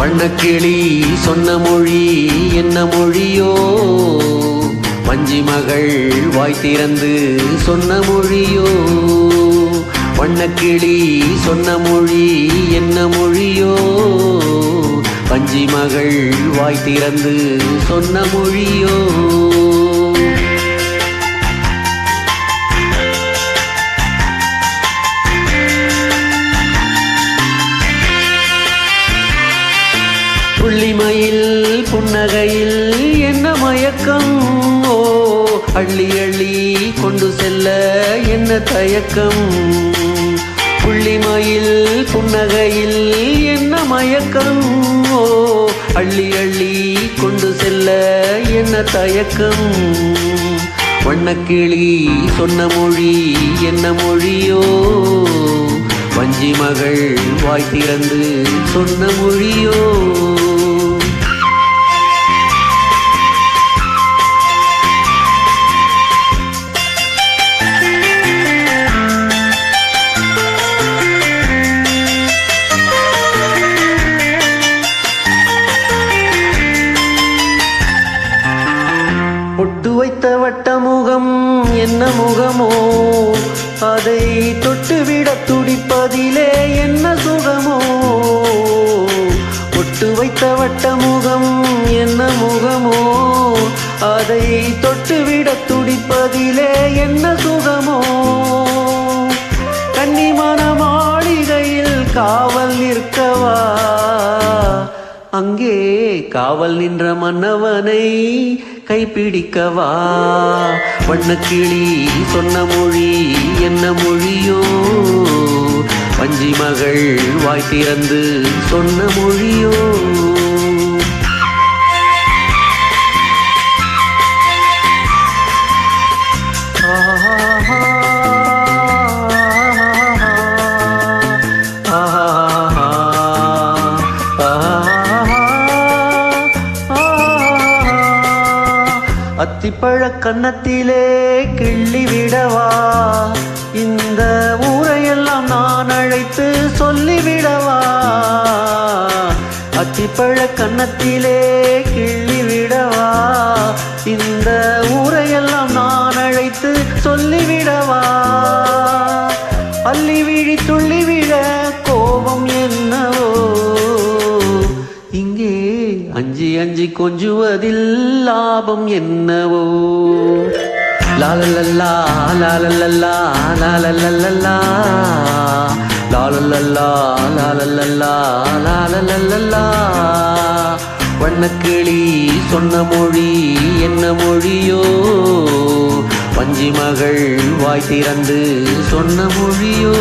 வண்ணக்கிளி சொன்ன மொழி என்ன மொழியோ? வஞ்சி மகள் வாய் திறந்து சொன்ன மொழியோ? வண்ணக்கிளி சொன்ன மொழி என்ன மொழியோ? வஞ்சி மகள் வாய் திறந்து சொன்ன மொழியோ? புள்ளிமயில் புன்னகையில் என்ன மயக்கம்? ஓ அள்ளி அள்ளி கொண்டு செல்ல என்ன தயக்கம்? புள்ளிமயில் புன்னகையில் என்ன மயக்கம்? ஓ அள்ளி அள்ளி கொண்டு செல்ல என்ன தயக்கம்? வண்ணக்கிளி சொன்ன மொழி என்ன மொழியோ? வஞ்சி மகள் வாய் திறந்து சொன்ன மொழியோ? பொட்டு வைத்த வட்ட முகம் என்ன முகமோ? அதை தொட்டுவிட துடிப்பதிலே என்ன சுகமோ? பொட்டு வைத்த வட்ட முகம் என்ன முகமோ? அதை தொட்டுவிட துடிப்பதிலே என்ன சுகமோ? அங்கே காவல் நின்ற மன்னவனை கைப்பிடிக்கவா? வண்ணக்கிளி சொன்ன மொழி என்ன மொழியோ? வஞ்சி மகள் வாய் திறந்து சொன்ன மொழியோ? அத்திப்பழ கன்னத்திலே கிள்ளி விடவா? இந்த ஊரையெல்லாம் நான் அழைத்து சொல்லிவிடவா அத்திப்பழ கன்னத்திலே கிள்ளி விடவா? இந்த ஊரையெல்லாம் நான் அழைத்து சொல்லிவிடவா அள்ளி விழி துள்ளி அஞ்சி கொஞ்சுவதில் லாபம் என்னவோ லாலல்லா லாலல்லா லாலல்லா லாலல்லா லாலல்லா லாலல்லா வண்ணக்கிளி சொன்ன மொழி என்ன மொழியோ பஞ்சி மகள் வாய் திறந்து சொன்ன மொழியோ